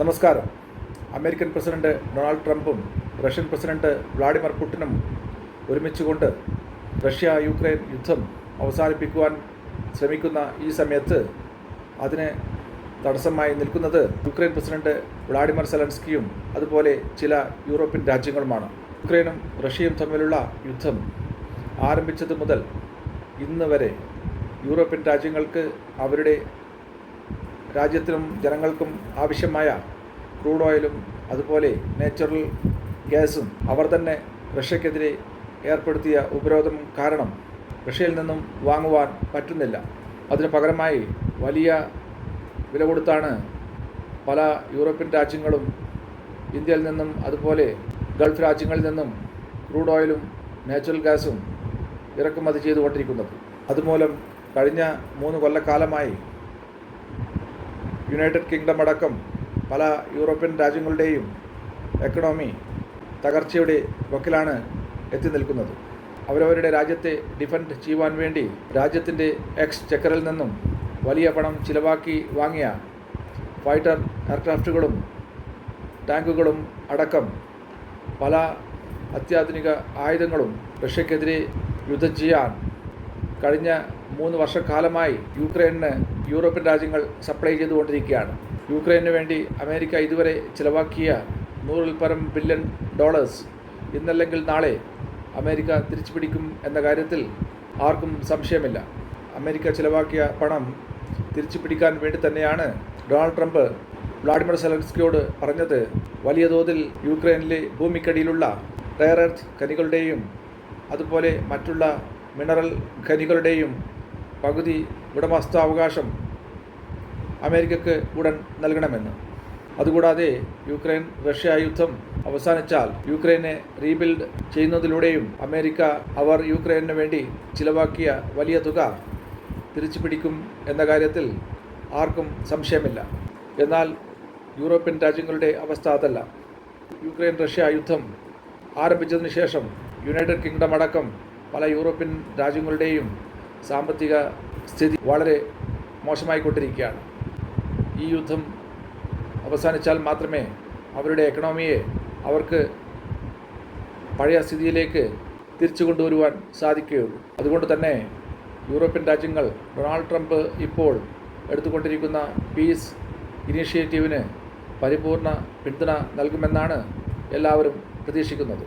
നമസ്കാരം. American president Donald ട്രംപും Russian president Vladimir പുടിനും ഒരുമിച്ചുകൊണ്ട് റഷ്യ യുക്രൈൻ യുദ്ധം അവസാനിപ്പിക്കുവാൻ ശ്രമിക്കുന്ന ഈ സമയത്ത് അതിന് തടസ്സമായി നിൽക്കുന്നത് യുക്രൈൻ പ്രസിഡന്റ് വ്ളാഡിമിർ സെലൻസ്കിയും അതുപോലെ ചില യൂറോപ്യൻ രാജ്യങ്ങളുമാണ്. യുക്രൈനും റഷ്യയും തമ്മിലുള്ള യുദ്ധം ആരംഭിച്ചത് മുതൽ ഇന്ന് വരെ യൂറോപ്യൻ രാജ്യങ്ങൾക്ക് അവരുടെ രാജ്യത്തിനും ജനങ്ങൾക്കും ആവശ്യമായ ക്രൂഡ് ഓയിലും അതുപോലെ നാച്ചുറൽ ഗ്യാസും അവർ തന്നെ റഷ്യക്കെതിരെ ഏർപ്പെടുത്തിയ ഉപരോധം കാരണം റഷ്യയിൽ നിന്നും വാങ്ങുവാൻ പറ്റുന്നില്ല. അതിന് പകരമായി വലിയ വില കൊടുത്താണ് പല യൂറോപ്യൻ രാജ്യങ്ങളും ഇന്ത്യയിൽ നിന്നും അതുപോലെ ഗൾഫ് രാജ്യങ്ങളിൽ നിന്നും ക്രൂഡ് ഓയിലും നാച്ചുറൽ ഗ്യാസും ഇറക്കുമതി ചെയ്തുകൊണ്ടിരിക്കുന്നത്. അതുമൂലം കഴിഞ്ഞ മൂന്ന് കൊല്ലക്കാലമായി യുണൈറ്റഡ് കിങ്ഡം അടക്കം പല യൂറോപ്യൻ രാജ്യങ്ങളുടെയും എക്കണോമി തകർച്ചയുടെ വക്കിലാണ് എത്തി നിൽക്കുന്നത്. അവരവരുടെ രാജ്യത്തെ ഡിഫൻഡ് ചെയ്യുവാൻ വേണ്ടി രാജ്യത്തിന്റെ എക്സ് ചെക്കറിൽ നിന്നും വലിയ പണം ചിലവാക്കി വാങ്ങിയ ഫൈറ്റർ എയർക്രാഫ്റ്റുകളും ടാങ്കുകളും അടക്കം പല അത്യാധുനിക ആയുധങ്ങളും റഷ്യക്കെതിരെ യുദ്ധം ചെയ്യാൻ കഴിഞ്ഞ മൂന്ന് വർഷക്കാലമായി യുക്രൈനിന് യൂറോപ്യൻ രാജ്യങ്ങൾ സപ്ലൈ ചെയ്തുകൊണ്ടിരിക്കുകയാണ്. യുക്രൈനു വേണ്ടി അമേരിക്ക ഇതുവരെ ചിലവാക്കിയ നൂറിൽ പരം ബില്യൺ ഡോളേഴ്സ് ഇന്നല്ലെങ്കിൽ നാളെ അമേരിക്ക തിരിച്ചു പിടിക്കും എന്ന കാര്യത്തിൽ ആർക്കും സംശയമില്ല. അമേരിക്ക ചിലവാക്കിയ പണം തിരിച്ചു പിടിക്കാൻ വേണ്ടി തന്നെയാണ് ഡൊണാൾഡ് ട്രംപ് വ്ളാഡിമിർ സെലൻസ്കിയോട് പറഞ്ഞത്. വലിയ തോതിൽ യുക്രൈനിലെ ഭൂമിക്കടിയിലുള്ള റയർ എർത്ത് ഖനികളുടെയും അതുപോലെ മറ്റുള്ള മിനറൽ ഖനികളുടെയും പകുതി ഉടമസ്ഥാവകാശം അമേരിക്കക്ക് ഉടൻ നൽകണമെന്ന്. അതുകൂടാതെ യുക്രൈൻ റഷ്യ യുദ്ധം അവസാനിച്ചാൽ യുക്രൈനെ റീബിൽഡ് ചെയ്യുന്നതിലൂടെയും അമേരിക്ക അവർ യുക്രൈനു വേണ്ടി ചിലവാക്കിയ വലിയ തുക തിരിച്ചു പിടിക്കും എന്ന കാര്യത്തിൽ ആർക്കും സംശയമില്ല. എന്നാൽ യൂറോപ്യൻ രാജ്യങ്ങളുടെ അവസ്ഥ അതല്ല. യുക്രൈൻ റഷ്യ യുദ്ധം ആരംഭിച്ചതിന് ശേഷം യുണൈറ്റഡ് കിങ്ഡം അടക്കം പല യൂറോപ്യൻ രാജ്യങ്ങളുടെയും സാമ്പത്തിക സ്ഥിതി വളരെ മോശമായിക്കൊണ്ടിരിക്കുകയാണ്. ഈ യുദ്ധം അവസാനിച്ചാൽ മാത്രമേ അവരുടെ എക്കണോമിയെ അവർക്ക് പഴയ സ്ഥിതിയിലേക്ക് തിരിച്ചു കൊണ്ടുവരുവാൻ സാധിക്കുകയുള്ളൂ. അതുകൊണ്ട് തന്നെ യൂറോപ്യൻ രാജ്യങ്ങൾ ഡൊണാൾഡ് ട്രംപ് ഇപ്പോൾ എടുത്തുകൊണ്ടിരിക്കുന്ന പീസ് ഇനീഷ്യേറ്റീവിന് പരിപൂർണ പിന്തുണ നൽകുമെന്നാണ് എല്ലാവരും പ്രതീക്ഷിക്കുന്നത്.